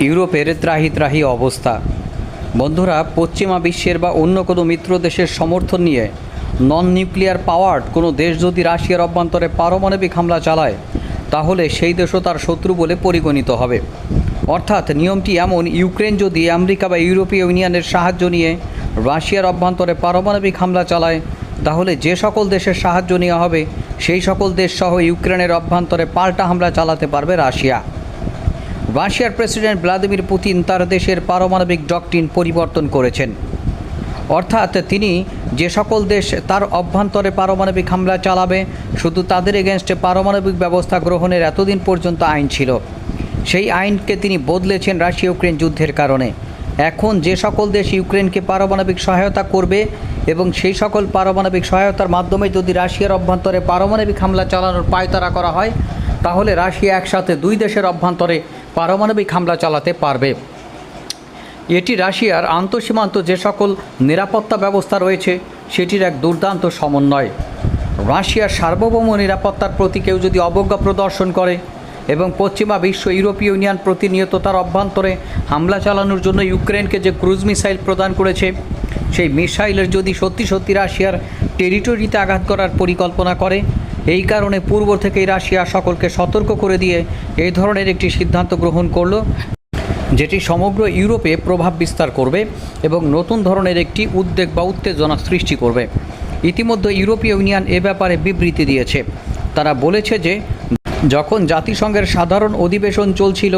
ইউরোপের ত্রাহি ত্রাহি অবস্থা। বন্ধুরা, পশ্চিমা বিশ্বের বা অন্য কোনো মিত্র দেশের সমর্থন নিয়ে নন নিউক্লিয়ার পাওয়ার্ড কোনো দেশ যদি রাশিয়ার অভ্যন্তরে পারমাণবিক হামলা চালায়, তাহলে সেই দেশও তার শত্রু বলে পরিগণিত হবে। অর্থাৎ নিয়মটি এমন, ইউক্রেন যদি আমেরিকা বা ইউরোপীয় ইউনিয়নের সাহায্য নিয়ে রাশিয়ার অভ্যন্তরে পারমাণবিক হামলা চালায়, তাহলে যে সকল দেশের সাহায্য নেওয়া হবে, সেই সকল দেশ সহ ইউক্রেনের অভ্যন্তরে পাল্টা হামলা চালাতে পারবে রাশিয়া। রাশিয়ার প্রেসিডেন্ট ভ্লাদিমির পুতিন তার দেশের পারমাণবিক ডকটিন পরিবর্তন করেছেন। অর্থাৎ তিনি যে সকল দেশ তার অভ্যন্তরে পারমাণবিক হামলা চালাবে, শুধু তাদের এগেনস্টে পারমাণবিক ব্যবস্থা গ্রহণের এতদিন পর্যন্ত আইন ছিল। সেই আইনকে তিনি বদলেছেন রাশিয়া ইউক্রেন যুদ্ধের কারণে। এখন যে সকল দেশ ইউক্রেনকে পারমাণবিক সহায়তা করবে এবং সেই সকল পারমাণবিক সহায়তার মাধ্যমে যদি রাশিয়ার অভ্যন্তরে পারমাণবিক হামলা চালানোর পায়তারা করা হয়, তাহলে রাশিয়া একসাথে দুই দেশের অভ্যন্তরে পারমাণবিক হামলা চালাতে পারবে। এটি রাশিয়ার আন্তঃসীমান্ত যে সকল নিরাপত্তা ব্যবস্থা রয়েছে, সেটির এক দুর্দান্ত সমন্বয়। রাশিয়ার সার্বভৌম নিরাপত্তার প্রতি কেউ যদি অবজ্ঞা প্রদর্শন করে এবং পশ্চিমা বিশ্ব ইউরোপীয় ইউনিয়ন প্রতিনিয়ত তার অভ্যন্তরে হামলা চালানোর জন্য ইউক্রেনকে যে ক্রুজ মিসাইল প্রদান করেছে, সেই মিসাইলের যদি সত্যি সত্যি রাশিয়ার টেরিটরিতে আঘাত করার পরিকল্পনা করে এই কারণে পূর্ব থেকেই রাশিয়া সকলকে সতর্ক করে দিয়ে এই ধরনের একটি সিদ্ধান্ত গ্রহণ করল, যেটি সমগ্র ইউরোপে প্রভাব বিস্তার করবে এবং নতুন ধরনের একটি উদ্বেগ বা উত্তেজনা সৃষ্টি করবে। ইতিমধ্যে ইউরোপীয় ইউনিয়ন এ ব্যাপারে বিবৃতি দিয়েছে। তারা বলেছে যে যখন জাতিসংঘের সাধারণ অধিবেশন চলছিল,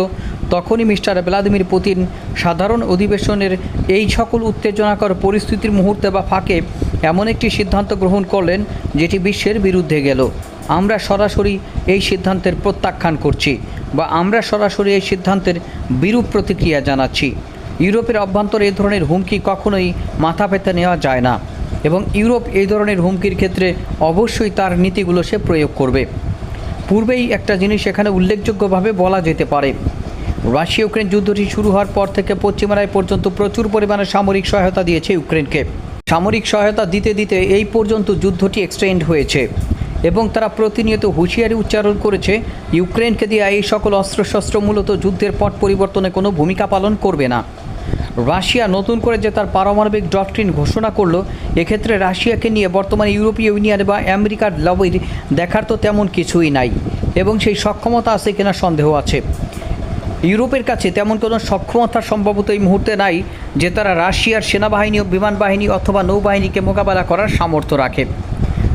তখনই মিস্টার ভ্লাদিমির পুতিন সাধারণ অধিবেশনের এই সকল উত্তেজনাকর পরিস্থিতির মুহূর্তে বা ফাঁকে এমন একটি সিদ্ধান্ত গ্রহণ করলেন যেটি বিশ্বের বিরুদ্ধে গেল। আমরা সরাসরি এই সিদ্ধান্তের প্রত্যাখ্যান করছি বা আমরা সরাসরি এই সিদ্ধান্তের বিরূপ প্রতিক্রিয়া জানাচ্ছি। ইউরোপের অভ্যন্তরে এই ধরনের হুমকি কখনোই মাথা পেতে নেওয়া যায় না এবং ইউরোপ এই ধরনের হুমকির ক্ষেত্রে অবশ্যই তার নীতিগুলো সে প্রয়োগ করবে। পূর্বেই একটা জিনিস এখানে উল্লেখযোগ্যভাবে বলা যেতে পারে। রাশিয়া ইউক্রেন যুদ্ধটি শুরু হওয়ার পর থেকে পশ্চিমারায় পর্যন্ত প্রচুর পরিমাণে সামরিক সহায়তা দিয়েছে ইউক্রেনকে। সামরিক সহায়তা দিতে দিতে এই পর্যন্ত যুদ্ধটি এক্সটেন্ড হয়েছে এবং তারা প্রতিনিয়ত হুঁশিয়ারি উচ্চারণ করেছে, ইউক্রেনকে দিয়ে এই সকল অস্ত্রশস্ত্র মূলত যুদ্ধের পট পরিবর্তনে কোনো ভূমিকা পালন করবে না। রাশিয়া নতুন করে যে তার পারমাণবিক ডক্ট্রিন ঘোষণা করল, এক্ষেত্রে রাশিয়াকে নিয়ে বর্তমানে ইউরোপীয় ইউনিয়ন বা আমেরিকার লবির দেখার তো তেমন কিছুই নাই এবং সেই সক্ষমতা আছে কিনা সন্দেহ আছে। ইউরোপের কাছে তেমন কোনো সক্ষমতা সম্ভবত এই মুহূর্তে নাই যে তারা রাশিয়ার সেনাবাহিনী ও বিমান বাহিনী অথবা নৌবাহিনীকে মোকাবেলা করার সামর্থ্য রাখে।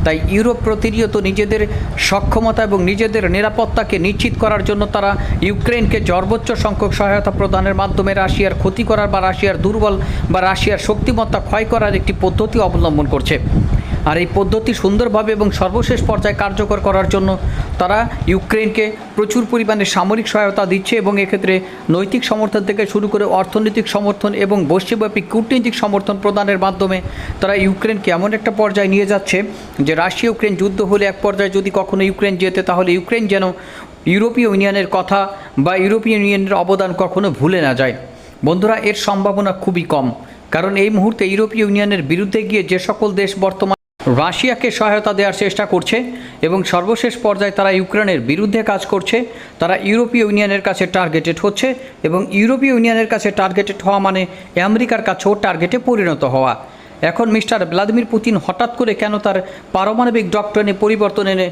তাই ইউরোপ প্রতিনিয়ত নিজেদের সক্ষমতা এবং নিজেদের নিরাপত্তাকে নিশ্চিত করার জন্য তারা ইউক্রেনকে সর্বোচ্চ সংখ্যক সহায়তা প্রদানের মাধ্যমে রাশিয়ার ক্ষতি করার বা রাশিয়ার দুর্বল বা রাশিয়ার শক্তিমত্তা ক্ষয় করার একটি পদ্ধতি অবলম্বন করছে। আর এই পদ্ধতি সুন্দরভাবে এবং সর্বশেষ পর্যায়ে কার্যকর করার জন্য তারা ইউক্রেনকে প্রচুর পরিমাণে সামরিক সহায়তা দিচ্ছে এবং এক্ষেত্রে নৈতিক সমর্থন থেকে শুরু করে অর্থনৈতিক সমর্থন এবং বৈশ্বব্যাপী কূটনৈতিক সমর্থন প্রদানের মাধ্যমে তারা ইউক্রেনকে এমন একটা পর্যায়ে নিয়ে যাচ্ছে যে রাশিয়া ইউক্রেন যুদ্ধ হলে এক পর্যায়ে যদি কখনো ইউক্রেন যেতে, তাহলে ইউক্রেন যেন ইউরোপীয় ইউনিয়নের কথা বা ইউরোপীয় ইউনিয়নের অবদান কখনো ভুলে না যায়। বন্ধুরা, এর সম্ভাবনা খুবই কম। কারণ এই মুহূর্তে ইউরোপীয় ইউনিয়নের বিরুদ্ধে গিয়ে যে সকল দেশ বর্তমান রাশিয়াকে সহায়তা দেওয়ার চেষ্টা করছে এবং সর্বশেষ পর্যায়ে তারা ইউক্রেনের বিরুদ্ধে কাজ করছে। তারা ইউরোপীয় ইউনিয়নের কাছে টার্গেটেড হচ্ছে এবং ইউরোপীয় ইউনিয়নের কাছে টার্গেটেড হওয়া মানে আমেরিকার কাছেও টার্গেটে পরিণত হওয়া। এখন মিস্টার ভ্লাদিমির পুতিন হঠাৎ করে কেন তার পারমাণবিক ডক্টরিনে পরিবর্তন এনে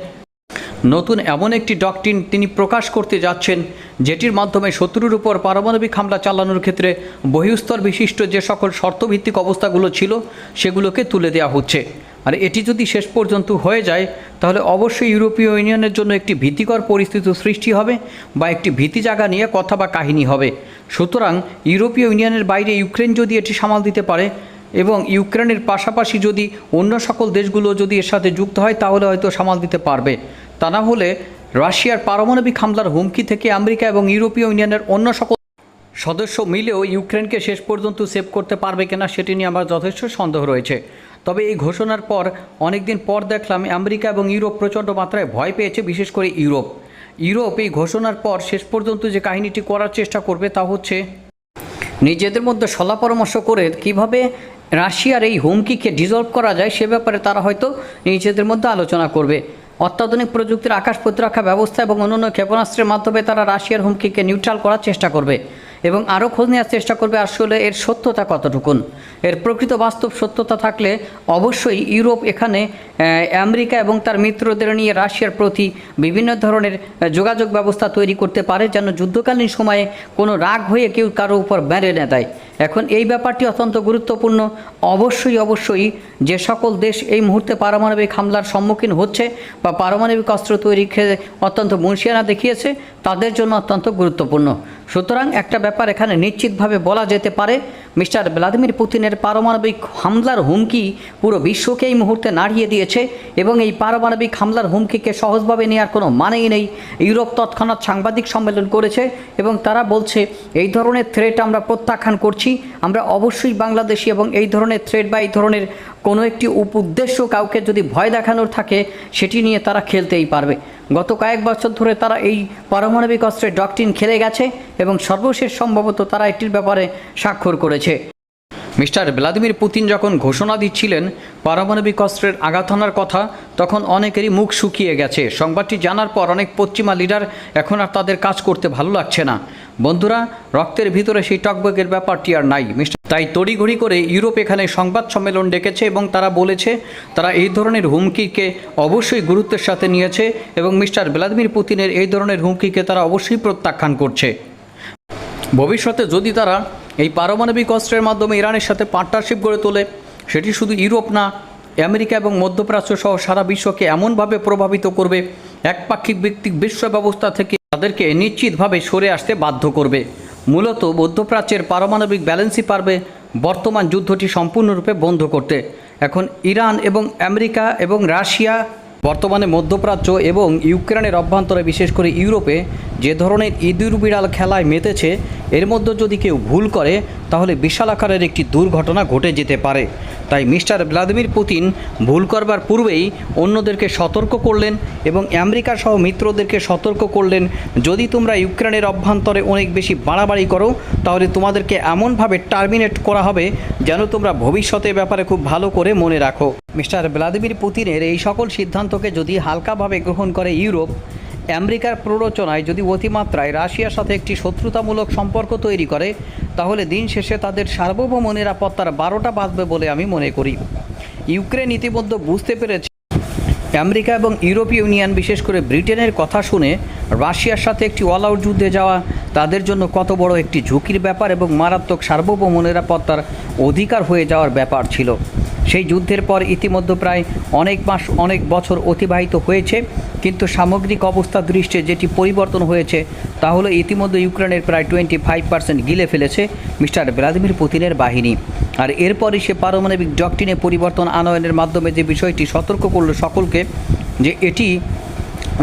নতুন এমন একটি ডকট্রিন তিনি প্রকাশ করতে যাচ্ছেন, যেটির মাধ্যমে শত্রুর উপর পারমাণবিক হামলা চালানোর ক্ষেত্রে বহিস্তর বিশিষ্ট যে সকল শর্তভিত্তিক অবস্থাগুলো ছিল সেগুলোকে তুলে দেওয়া হচ্ছে। আর এটি যদি শেষ পর্যন্ত হয়ে যায়, তাহলে অবশ্যই ইউরোপীয় ইউনিয়নের জন্য একটি ভীতিকর পরিস্থিতি সৃষ্টি হবে বা একটি ভীতি জায়গা নিয়ে কথা বা কাহিনী হবে। সুতরাং ইউরোপীয় ইউনিয়নের বাইরে ইউক্রেন যদি এটি সামাল দিতে পারে এবং ইউক্রেনের পাশাপাশি যদি অন্য সকল দেশগুলো যদি এর সাথে যুক্ত হয়, তাহলে হয়তো সামাল দিতে পারবে। তা না হলে রাশিয়ার পারমাণবিক হামলার হুমকি থেকে আমেরিকা এবং ইউরোপীয় ইউনিয়নের অন্য সকল সদস্য মিলেও ইউক্রেনকে শেষ পর্যন্ত সেভ করতে পারবে কিনা, সেটি নিয়ে আমার যথেষ্ট সন্দেহ রয়েছে। তবে এই ঘোষণার পর অনেকদিন পর দেখলাম আমেরিকা এবং ইউরোপ প্রচণ্ড মাত্রায় ভয় পেয়েছে, বিশেষ করে ইউরোপ। ইউরোপ এই ঘোষণার পর শেষ পর্যন্ত যে কাহিনীটি করার চেষ্টা করবে তা হচ্ছে, নিজেদের মধ্যে সলা পরামর্শ করে কীভাবে রাশিয়ার এই হুমকিকে ডিজলভ করা যায় সে ব্যাপারে তারা হয়তো নিজেদের মধ্যে আলোচনা করবে। অত্যাধুনিক প্রযুক্তির আকাশ প্রতিরক্ষা ব্যবস্থা এবং অন্যান্য ক্ষেপণাস্ত্রের মাধ্যমে তারা রাশিয়ার হুমকিকে নিউট্রাল করার চেষ্টা করবে। এবং আরও খোঁজ নেওয়ার চেষ্টা করবে আসলে এর সত্যতা কতটুকুন। এর প্রকৃত বাস্তব সত্যতা থাকলে অবশ্যই ইউরোপ এখানে আমেরিকা এবং তার মিত্রদের নিয়ে রাশিয়ার প্রতি বিভিন্ন ধরনের যোগাযোগ ব্যবস্থা তৈরি করতে পারে যেন যুদ্ধকালীন সময়ে কোনো রাগ হয়ে কেউ কারও উপর বেড়ে না দেয়। এখন এই ব্যাপারটি অত্যন্ত গুরুত্বপূর্ণ। অবশ্যই অবশ্যই যে সকল দেশ এই মুহূর্তে পারমাণবিক হামলার সম্মুখীন হচ্ছে বা পারমাণবিক অস্ত্র তৈরি ক্ষেত্রে অত্যন্ত মুন্সিয়ানা দেখিয়েছে, তাদের জন্য অত্যন্ত গুরুত্বপূর্ণ। সুতরাং একটা ব্যাপার এখানে নিশ্চিতভাবে বলা যেতে পারে। মিস্টার ভ্লাদিমির পুতিনের পারমাণবিক হামলার হুমকি পুরো বিশ্বকে এই মুহূর্তে নাড়িয়ে দিয়েছে এবং এই পারমাণবিক হামলার হুমকিকে সহজভাবে নেওয়ার কোনো মানেই নেই। ইউরোপ তৎক্ষণাৎ সাংবাদিক সম্মেলন করেছে এবং তারা বলছে, এই ধরনের থ্রেট আমরা প্রত্যাখ্যান করছি। আমরা অবশ্যই বাংলাদেশি এবং এই ধরনের থ্রেট বা এই ধরনের কোনো একটি উদ্দেশ্য কাউকে যদি ভয় দেখানোর থাকে, সেটি নিয়ে তারা খেলতেই পারবে। গত কয়েক বছর ধরে তারা এই পারমাণবিক অস্ত্রের ডকটিন খেলে গেছে এবং সর্বশেষ সম্ভবত তারা এটির ব্যাপারে স্বাক্ষর করেছে। মিস্টার ভ্লাদিমির পুতিন যখন ঘোষণা দিচ্ছিলেন পারমাণবিক অস্ত্রের আঘাত হানার কথা, তখন অনেকেরই মুখ শুকিয়ে গেছে। সংবাদটি জানার পর অনেক পশ্চিমা লিডার এখন আর তাদের কাজ করতে ভালো লাগছে না। বন্ধুরা, রক্তের ভিতরে সেই টকবগের ব্যাপারটি আর নাই। মিস্টার তাই তড়িঘড়ি করে ইউরোপ এখানে সংবাদ সম্মেলন ডেকেছে এবং তারা বলেছে, তারা এই ধরনের হুমকিকে অবশ্যই গুরুত্বের সাথে নিয়েছে এবং মিস্টার ভ্লাদিমির পুতিনের এই ধরনের হুমকিকে তারা অবশ্যই প্রত্যাখ্যান করছে। ভবিষ্যতে যদি তারা এই পারমাণবিক অস্ত্রের মাধ্যমে ইরানের সাথে পার্টনারশিপ গড়ে তোলে। সেটি শুধু ইউরোপ না, আমেরিকা এবং মধ্যপ্রাচ্য সহ সারা বিশ্বকে এমনভাবে প্রভাবিত করবে, একপাক্ষিক ভিত্তিক বিশ্ব ব্যবস্থা থেকে তাদেরকে নিশ্চিতভাবে সরে আসতে বাধ্য করবে। মূলত মধ্যপ্রাচ্যের পারমাণবিক ব্যালেন্সই পারবে বর্তমান যুদ্ধটি সম্পূর্ণরূপে বন্ধ করতে। এখন ইরান এবং আমেরিকা এবং রাশিয়া, বর্তমানে মধ্যপ্রাচ্য এবং ইউক্রেনের অভ্যন্তরে বিশেষ করে ইউরোপে যে ধরনের ইঁদুর বিড়াল খেলায় মেতেছে, এর মধ্যে যদি কেউ ভুল করে, তাহলে বিশাল আকারের একটি দুর্ঘটনা ঘটে যেতে পারে। তাই মিস্টার ভ্লাদিমির পুতিন ভুল করবার পূর্বেই অন্যদেরকে সতর্ক করলেন এবং আমেরিকা সহ মিত্রদেরকে সতর্ক করলেন, যদি তোমরা ইউক্রেনের অভ্যন্তরে অনেক বেশি বাড়াবাড়ি করো, তাহলে তোমাদেরকে এমনভাবে টার্মিনেট করা হবে যেন তোমরা ভবিষ্যতের ব্যাপারে খুব ভালো করে মনে রাখো। মিস্টার ভ্লাদিমির পুতিনের এই সকল সিদ্ধান্তকে যদি হালকাভাবে গ্রহণ করে ইউরোপ আমেরিকার প্ররোচনায় যদি অতিমাত্রায় রাশিয়ার সাথে একটি শত্রুতামূলক সম্পর্ক তৈরি করে, তাহলে দিন শেষে তাদের সার্বভৌম নিরাপত্তার বারোটা বাজবে বলে আমি মনে করি। ইউক্রেন ইতিমধ্যে বুঝতে পেরেছে, আমেরিকা এবং ইউরোপীয় ইউনিয়ন, বিশেষ করে ব্রিটেনের কথা শুনে রাশিয়ার সাথে একটি অল আউট যুদ্ধে যাওয়া তাদের জন্য কত বড় একটি ঝুঁকির ব্যাপার এবং মারাত্মক সার্বভৌম নিরাপত্তার অধিকার হয়ে যাওয়ার ব্যাপার ছিল। সেই যুদ্ধের পর ইতিমধ্যে প্রায় অনেক মাস, অনেক বছর অতিবাহিত হয়েছে। কিন্তু সামগ্রিক অবস্থা দৃষ্টে যেটি পরিবর্তন হয়েছে, তা হলো ইতিমধ্যে ইউক্রেনের প্রায় টোয়েন্টি ফাইভ পার্সেন্ট গিলে ফেলেছে মিস্টার ভ্লাদিমির পুতিনের বাহিনী। আর এরপরই সে পারমাণবিক ডকটিনে পরিবর্তন আনয়নের মাধ্যমে যে বিষয়টি সতর্ক করল সকলকে, যে এটি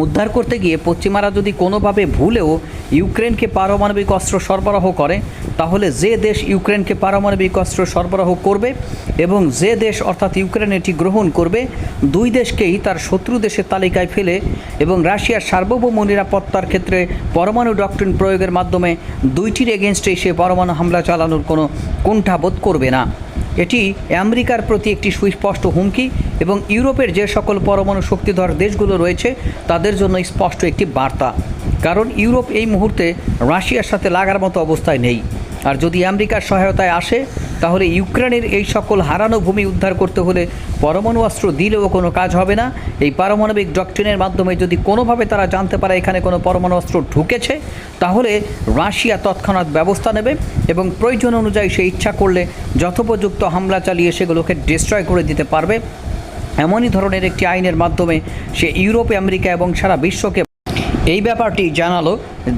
উদ্ধার করতে গিয়ে পশ্চিমারা যদি কোনোভাবে ভুলেও ইউক্রেনকে পারমাণবিক অস্ত্র সরবরাহ করে তাহলে যে দেশ ইউক্রেনকে পারমাণবিক অস্ত্র সরবরাহ করবে এবং যে দেশ অর্থাৎ ইউক্রেন এটি গ্রহণ করবে, দুই দেশকেই তার শত্রু দেশের তালিকায় ফেলে এবং রাশিয়ার সার্বভৌম নিরাপত্তার ক্ষেত্রে পরমাণু ডক্টরিন প্রয়োগের মাধ্যমে দুইটির এগেনস্টে সে পরমাণু হামলা চালানোর কোনো কুণ্ঠাবোধ করবে না। এটি আমেরিকার প্রতি একটি সুস্পষ্ট হুমকি এবং ইউরোপের যে সকল পরমাণু শক্তিধর দেশগুলো রয়েছে, তাদের জন্য স্পষ্ট একটি বার্তা। কারণ ইউরোপ এই মুহূর্তে রাশিয়ার সাথে লাগার মতো অবস্থায় নেই। আর যদি আমেরিকার সহায়তায় আসে, তাহলে ইউক্রেনের এই সকল হারানো ভূমি উদ্ধার করতে হলে পরমাণু অস্ত্র দিলেও কোনো কাজ হবে না। এই পারমাণবিক ডকট্রিনের মাধ্যমে যদি কোনোভাবে তারা জানতে পারে এখানে কোনো পরমাণু অস্ত্র ঢুকেছে, তাহলে রাশিয়া তৎক্ষণাৎ ব্যবস্থা নেবে এবং প্রয়োজন অনুযায়ী সে ইচ্ছা করলে যথোপযুক্ত হামলা চালিয়ে সেগুলোকে ডিস্ট্রয় করে দিতে পারবে। এমনই ধরনের একটি আইনের মাধ্যমে সে ইউরোপ, আমেরিকা এবং সারা বিশ্বকে এই ব্যাপারটি জানালো,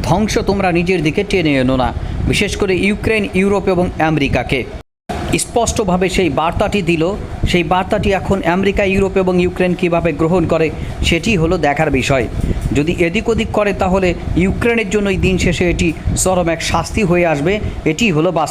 ধ্বংস তোমরা নিজের দিকে টেনে এনো না, বিশেষ করে ইউক্রেন, ইউরোপ এবং আমেরিকাকে। স্পষ্টভাবে সেই বার্তাটি দিল, সেই বার্তাটি এখন আমেরিকা, ইউরোপ এবং ইউক্রেন কীভাবে গ্রহণ করে, সেটি হলো দেখার বিষয়। যদি এদিক ওদিক করে, তাহলে ইউক্রেনের জন্যই দিন শেষে এটি চরম এক শাস্তি হয়ে আসবে, এটি হলো বাস্তব